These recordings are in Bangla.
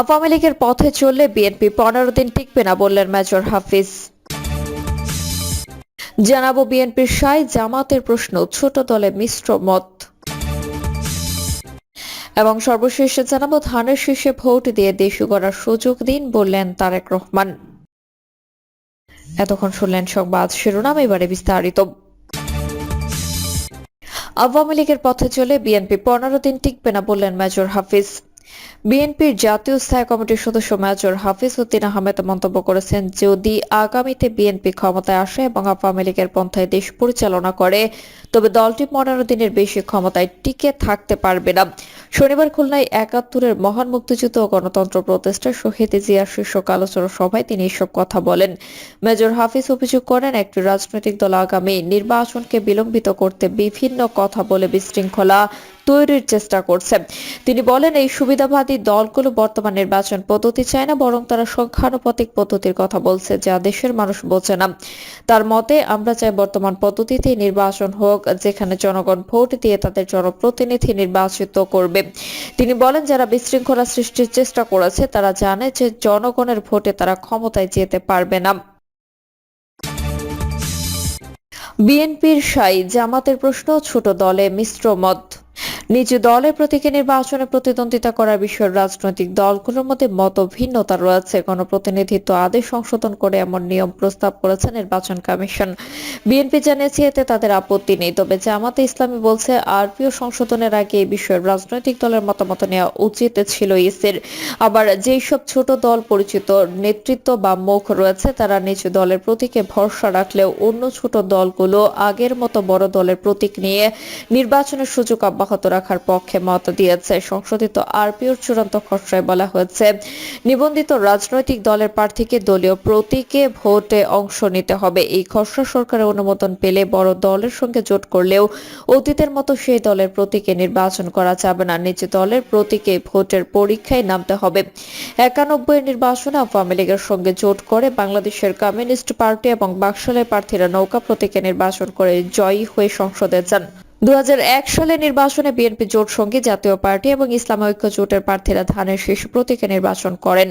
আওয়ামী লীগের পথে চললে বিএনপি পনেরো দিন টিকবে না বললেন মেজর হাফিজ। জানাব বিএনপির সাই জামাতের প্রশ্ন, ছোট দলে মিশ্র মত। এবং সর্বশেষে জানাব, ধানের শীর্ষে ভোট দিয়ে দেশ গড়ার সুযোগ দিন বললেন তারেক রহমান। এতক্ষণ শুনলেন সংবাদ শিরোনাম, এবারে বিস্তারিত। আওয়ামী লীগের পথে চলে বিএনপি পনেরো দিন টিকবে না বললেন মেজর হাফিজ। বিএনপির জাতীয় স্থায়ী কমিটির সদস্য মেজর হাফিজ উদ্দিন আহমেদ মন্তব্য করেছেন, যদি আগামীতে বিএনপি ক্ষমতায় আসে এবং আওয়ামী লীগের পন্থায় দেশ পরিচালনা করে, তবে দলটি পনেরো দিনের বেশি ক্ষমতায় টিকে থাকতে পারবে না। শনিবার খুলনায় একাত্তরের মহান মুক্তিযুদ্ধ ও গণতন্ত্র প্রতিষ্ঠা, শহীদ জিয়া শীর্ষক আলোচনা সভায় তিনি এসব কথা বলেন। মেজর হাফিজ অভিযোগ করেন, একটি রাজনৈতিক দল আগামী নির্বাচনকে বিলম্বিত করতে বিভিন্ন কথা বলে বিশৃঙ্খলা তৈরির চেষ্টা করছে। তিনি বলেন, এই সুবিধাবাদী দলগুলো বর্তমান নির্বাচন পদ্ধতি চায় না, বরং তারা সংখ্যানুপাতিক পদ্ধতির কথা বলছে, যা দেশের মানুষ বোঝে না। তার মতে, আমরা চাই বর্তমান পদ্ধতিতে নির্বাচন হোক, যেখানে জনগণ ভোট দিয়ে তাদের জনপ্রতিনিধি নির্বাচিত করবে। তিনি বলেন, যারা বিশৃঙ্খলা সৃষ্টির চেষ্টা করেছে, তারা জানে যে জনগণের ভোটে তারা ক্ষমতায় যেতে পারবে না। বিএনপির সাই জামাতের প্রশ্ন, ছোট দলে মিশ্র মত। নিজ দলের প্রতীকে নির্বাচনে প্রতিদ্বন্দ্বিতা করার বিষয়ে রাজনৈতিক দলগুলোর মধ্যে মত ভিন্নতা রয়েছে। গণপ্রতিনিধিত্ব আদেশ সংশোধন করে এমন নিয়ম প্রস্তাব করেছে নির্বাচন কমিশন। বিএনপি জানিয়েছে, এতে তাদের আপত্তি নেই। তবে জামাতে ইসলামী বলছে, আরপিও সংশোধনের আগে এই বিষয়ে রাজনৈতিক দলের মতামত নেওয়া উচিত ছিল ইসির। আবার যেই সব ছোট দল পরিচিত, নেতৃত্ব বা মুখ রয়েছে, তারা নিজ দলের প্রতীকে ভরসা রাখলেও অন্য ছোট দলগুলো আগের মতো বড় দলের প্রতীক নিয়ে নির্বাচনের সুযোগ অব্যাহত রাখার পক্ষে মত দিয়েছে। সংশোধিত আরপিওর চূড়ান্ত খসড়ায় বলা হয়েছে, নিবন্ধিত রাজনৈতিক দলের প্রার্থীকে দলীয় প্রতীকে ভোটে অংশ নিতে হবে। এই খসড়া সরকারের অনুমোদন পেলে বড় দলের সঙ্গে জোট করলেও অতীতের মতো সেই দলের প্রতীকে নির্বাচন করা যাবে না। নিজ দলের প্রতীকে ভোটের পরীক্ষায় নামতে হবে। একানব্বই নির্বাচনে আওয়ামী লীগের সঙ্গে জোট করে বাংলাদেশের কমিউনিস্ট পার্টি এবং বাকশালের প্রার্থীরা নৌকা প্রতীকে নির্বাচন করে জয়ী হয়ে সংসদে যান। দুহাজার এক সালে নির্বাচনে বিএনপি জোট সঙ্গী জাতীয় পার্টি এবং ইসলাম ঐক্য জোটের প্রার্থীরা ধানের শীর্ষ প্রতীকে নির্বাচন করেন।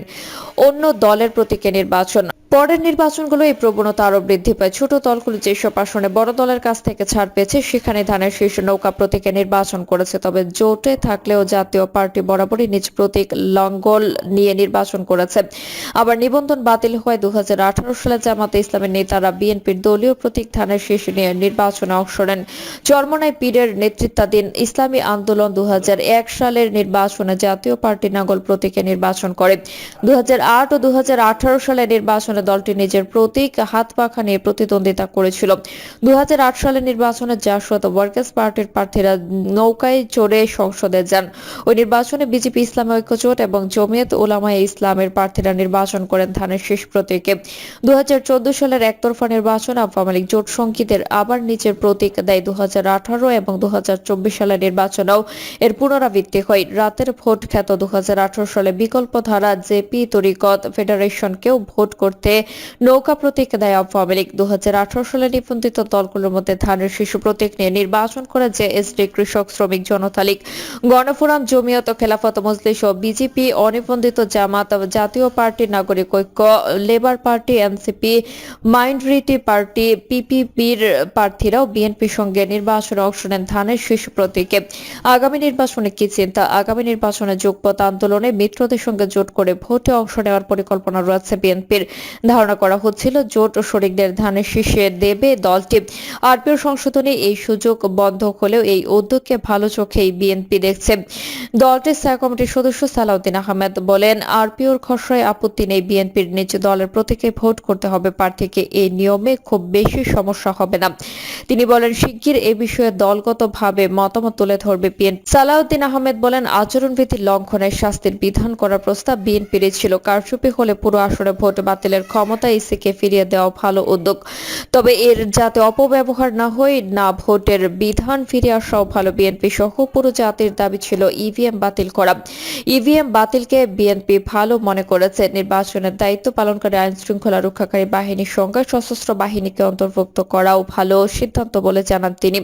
অন্য দলের প্রতীকে নির্বাচন পরের নির্বাচনগুলো এই প্রবণতা আরও বৃদ্ধি পায়। ছোট দলগুলো যেসব আসনে বড় দলের কাছ থেকে ছাড় পেয়েছে, সেখানে ধানের শীর্ষ নৌকা প্রতীকে নির্বাচন করেছে। তবে জোটে থাকলেও জাতীয় পার্টি বরাবরই নিজ প্রতীক লঙ্গল নিয়ে নির্বাচন করেছে। আবার নিবন্ধন বাতিল হওয়ায় দু সালে জামাতে ইসলামের নেতারা বিএনপির দলীয় প্রতীক ধানের শীর্ষ নিয়ে নির্বাচনে অংশ নেন। চরমনায় পীরের নেতৃত্বাধীন ইসলামী আন্দোলন দু হাজার এক সালের নির্বাচনে জাতীয় পার্টি নাগল প্রতীকে নির্বাচন করে। দু হাজার আট ও দু হাজার আঠারো সালে নির্বাচনে দলটি নিজের প্রতীক, হাত পাখা নিয়ে প্রতিদ্বন্দ্বিতা করেছিল। দু হাজার আট সালের নির্বাচনে জাসদ ওয়ার্কার্স পার্টির প্রার্থীরা নৌকায় চড়ে সংসদে যান। ওই নির্বাচনে বিজেপি ইসলামী ঐক্যজোট এবং জমিয়ত ওলামায়ে ইসলামের প্রার্থীরা নির্বাচন করেন ধানের শেষ প্রতীকে। দু সালের একতরফা নির্বাচন আওয়ামী লীগ জোট সঙ্গীদের আবার নিচের প্রতীক দেয় দু হাজার আঠারো এবং দু হাজার চব্বিশ সালের নির্বাচনেও এর পুনরাবৃত্তি হয়। রাতের ভোট খ্যাত দু হাজার আঠারো সালে বিকল্প ধারা জেপি তরিকত ফেডারেশনকেও ভোট করতে নৌকা প্রতীক দেয় আওয়ামী লীগ দু সালে নিবন্ধিত দলগুলোর মধ্যে ধানের শিশু প্রতীক নিয়ে নির্বাচন করে যে এসডি কৃষক শ্রমিক জনতা লীগ, গণফোরাম, জমিয়ত খেলাফত মজলিস ও বিজেপি, অনিবন্ধিত জামাত Jatiya party Nagorik Oikya, labour party, NCP, minority party, পিপিপির প্রার্থীরাও বিএনপির সঙ্গে নির্বাচনে অংশ নেন ধানের শীর্ষ প্রতীকে। আগামী নির্বাচনে কি চিন্তা? আগামী নির্বাচনে যোগপথ আন্দোলনে মিত্রদের সঙ্গে জোট করে ভোটে অংশ নেওয়ার পরিকল্পনা রয়েছে বিএনপির। ধারণা করা হচ্ছিল জোট শরিকদের ধানের শীর্ষে দেবে দলটি। আরপিও সংশোধনে এই সুযোগ বন্ধ হলেও এই উদ্যোগকে ভালো চোখেই বিএনপি দেখছে। দলটির স্থায়ী কমিটির সদস্য সালাউদ্দিন আহমেদ বলেন, আরপিওর খসড়ায় আপত্তি নেই, বিএনপির নিজ দলের প্রতীকে ভোট করতে হবে, প্রার্থীকে এই নিয়মে খুব বেশি সমস্যা হবে না। তিনি বলেন, শিগগির এ বিষয়ে দলগতভাবে মতামত তুলে ধরবে বিএনপি। সালাউদ্দিন আহমেদ বলেন, আচরণবিধি লঙ্ঘনের শাস্তির বিধান করার প্রস্তাব বিএনপির ছিল। কারচুপি হলে পুরো আসরে ভোট বাতিলের ভোটের ক্ষমতা ইসিকে ফিরিয়ে দেওয়া ভালো উদ্যোগ। তবে এর যাতে অপব্যবহার না হয়, না ভোটের বিধান ফিরে আসাও ভালো। বিএনপি সহ পুরো জাতির দাবি ছিল ইভিএম বাতিল করা। ইভিএম বাতিলকে বিএনপি ভালো মনে করেছে। নির্বাচনের দায়িত্ব পালনকারী আইন শৃঙ্খলা রক্ষাকারী বাহিনীর সঙ্গে সশস্ত্র বাহিনীকে অন্তর্ভুক্ত করাও ভালো সিদ্ধান্ত বলে জানান তিনি।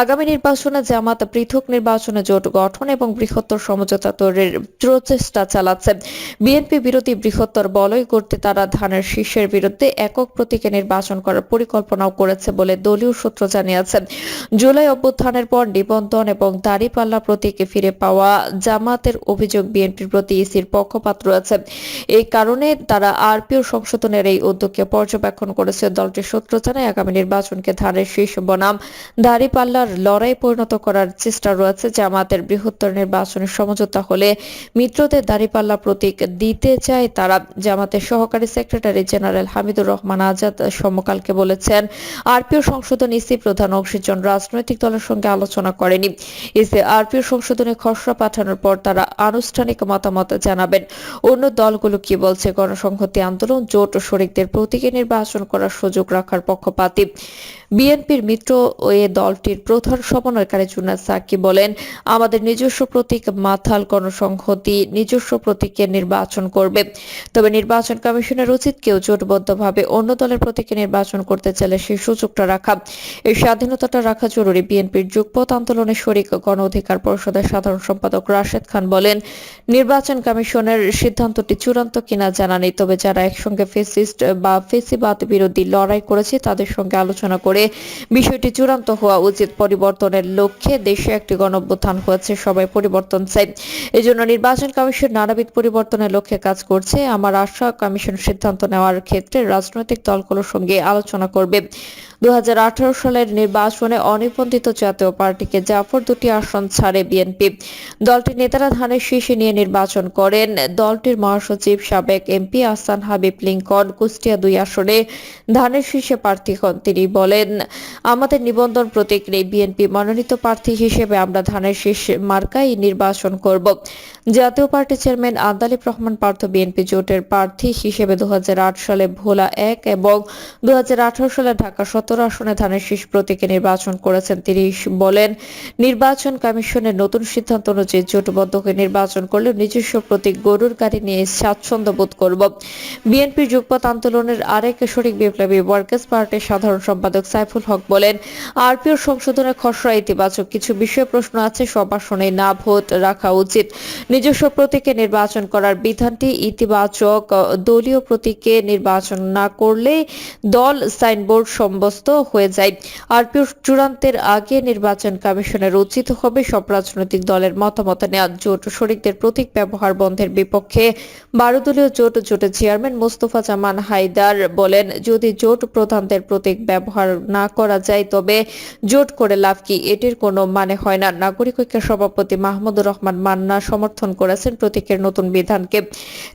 আগামী নির্বাচনে জামাত পৃথক নির্বাচনে জোট গঠন এবং বৃহত্তর সমঝোতা তৈরির প্রচেষ্টা চালাচ্ছে। বিএনপি বিরোধী বৃহত্তর বলয় করতে তারা ধানের শীর্ষের বিরুদ্ধে একক প্রতীকে নির্বাচন করার পরিকল্পনাও করেছে বলে দলীয় সূত্র জানিয়েছে। জুলাই অভ্যুত্থানের পর নিবন্ধন এবং দাড়িপাল্লা প্রতীকে ফিরে পাওয়া জামাতের অভিযোগ বিএনপির প্রতি ইসির পক্ষপাত রয়েছে। এই কারণে তারা আরপিও সংশোধনের এই উদ্যোগকে পর্যবেক্ষণ করেছে দলটির সূত্র জানায়, আগামী নির্বাচনকে ধানের শীর্ষ বনাম দাড়িপাল্লার লড়াই পরিণত করার চেষ্টা রয়েছে। জামাতের বৃহত্তর নির্বাচনের সমঝোতা হলে মিত্রদের দাড়িপাল্লা প্রতীক দিতে চায় তারা। জামাতের সহকারী সেক্রেটারি জেনারেল হামিদুর রহমান আজাদ সমকালকে বলেছেন, আরপিও সংশোধন ইসি প্রধান অংশীজন রাজনৈতিক দলের সঙ্গে আলোচনা করেনি। ইসি আরপিও সংশোধনে খসড়া পাঠানোর পর তারা আনুষ্ঠানিক মতামত জানাবেন। অন্য দলগুলো কি বলছে? গণসংহতি আন্দোলন, জোট শরিকদের প্রতীকে নির্বাচন করার সুযোগ রাখার পক্ষপাতী। বিএনপির মিত্র ও এ দলটির প্রধান সমন্বয়কারী জুনাদ সাকি বলেন, আমাদের নিজস্ব প্রতীক মাথাল গণসংহতি নিজস্ব প্রতীকে নির্বাচন করবে। তবে নির্বাচন কমিশনের উচিত কেউ জোটবদ্ধভাবে অন্য দলের প্রতীকে নির্বাচন করতে চাইলে সেই সুযোগটা রাখা। এই স্বাধীনতাটা রাখা জরুরি। বিএনপির যুগপথ আন্দোলনে শরিক গণ অধিকার পরিষদের সাধারণ সম্পাদক রাশেদ খান বলেন, নির্বাচন কমিশনের সিদ্ধান্তটি চূড়ান্ত কিনা জানা নেই। তবে যারা একসঙ্গে ফেসিস্ট বা ফেসিবাদ বিরোধী লড়াই করেছে, তাদের সঙ্গে আলোচনা করে বিষয়টি চূড়ান্ত হওয়া উচিত। পরিবর্তনের লক্ষ্যে দেশে একটি গণঅভ্যুত্থান হয়েছে, সবাই পরিবর্তন চাই এজন্য নির্বাচন কমিশন নানাবিধ পরিবর্তনের লক্ষ্যে কাজ করছে। আমার আশা, কমিশন সিদ্ধান্ত নেওয়ার ক্ষেত্রে রাজনৈতিক দলগুলোর সঙ্গে আলোচনা করবে। দু হাজার আঠারো সালের নির্বাচনে অনিবন্ধিত জাতীয় পার্টিকে জাফর দুটি আসন ছাড়ে বিএনপি। দলটির নেতারা ধানের শীর্ষে নিয়ে নির্বাচন করেন। দলটির মহাসচিব সাবেক এমপি আহসান হাবিব লিঙ্কন কুষ্টিয়া দুই আসনে ধানের শীর্ষে প্রার্থী হন তিনি বলেন, আমাদের নিবন্ধন প্রতীক নেই বিএনপি মনোনীত প্রার্থী হিসেবে আমরা ধানের শীর্ষ মার্কাই নির্বাচন করব। Jatiya party chairman Andalib Rahman Partho BNP জোটের প্রার্থী হিসেবে দু হাজার আট সালে ভোলা এক এবং দু হাজার আঠারো সালে ঢাকা সতেরো আসনে ধানের শীষ প্রতীকে নির্বাচন করেছেন তিনি বলেন। নির্বাচন কমিশনের নতুন সিদ্ধান্ত অনুযায়ী জোটবদ্ধ হয়ে নির্বাচন করলে নিজস্ব প্রতীক গরুর গাড়ি নিয়ে স্বাচ্ছন্দ্য বোধ করব। বিএনপির যুগপথ আন্দোলনের আরেক শরিক বিপ্লবী ওয়ার্কার্স পার্টির সাধারণ সম্পাদক সাইফুল হক বলেন, আরপিও সংশোধনের খসড়া ইতিবাচক কিছু বিষয়ে প্রশ্ন আছে, সব আসনে না ভোট রাখা উচিত। নিজস্ব প্রতীকে নির্বাচন করার বিধানটি ইতিবাচক দলীয় প্রতীকে নির্বাচন না করলে দল সাইনবোর্ড সম্বস্ত হয়ে যায়। আরপিও চূড়ান্তের আগে নির্বাচন কমিশনের উচিত হবে সব রাজনৈতিক দলের মতামত নেওয়া। জোট শরিকদের প্রতীক ব্যবহার বন্ধের বিপক্ষে বারো দলীয় জোট জোটের চেয়ারম্যান মোস্তফা জামান হায়দার বলেন, যদি জোট প্রধানদের প্রতীক ব্যবহার না করা যায়, তবে জোট করে লাভ কি? এটির কোনো মানে হয় না। নাগরিক ঐক্যের সভাপতি মাহমুদুর রহমান মান্না সমর্থন করেছেন প্রতীকের নতুন বিধানকে।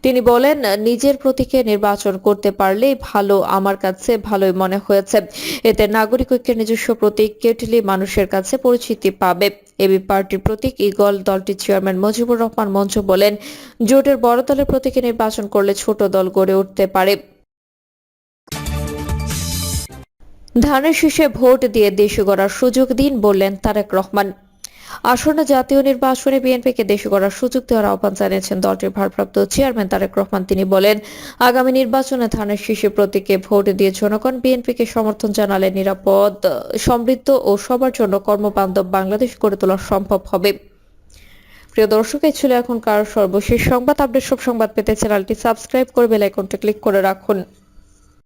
তিনি বলেন, নিজের প্রতীকে নির্বাচন করতে পারলেই ভালো, আমার কাছে ভালোই মনে হয়েছে। এতে নাগরিক ঐক্যের নিজস্ব প্রতীক কেটলি মানুষের কাছে পরিচিতি পাবে। এবি পার্টির প্রতীক ইগল দলটির চেয়ারম্যান মুজিবুর রহমান মঞ্চ বলেন, জোটের বড় দলের প্রতীকে নির্বাচন করলে ছোট দল গড়ে উঠতে পারে। ধানের শীষে ভোট দিয়ে দেশ গড়ার সুযোগ দিন বললেন তারেক রহমান। আসন্ন জাতীয় নির্বাচনে বিএনপিকে দেশ গড়ার সুযোগ দেওয়ার আহ্বান জানিয়েছেন দলটির ভারপ্রাপ্ত চেয়ারম্যান তারেক রহমান। তিনি বলেন, আগামী নির্বাচনে ধানের শীষে প্রতীকে ভোট দিয়ে জনগণ বিএনপিকে সমর্থন জানালে নিরাপদ, সমৃদ্ধ ও সবার জন্য কর্মবান্ধব বাংলাদেশ গড়ে তোলা সম্ভব হবে। প্রিয় দর্শক, এই ছিল এখনকার সর্বশেষ সংবাদ। আপডেট সব সংবাদ পেতে চ্যানেলটি সাবস্ক্রাইব করে বেল আইকনটি ক্লিক করে রাখুন।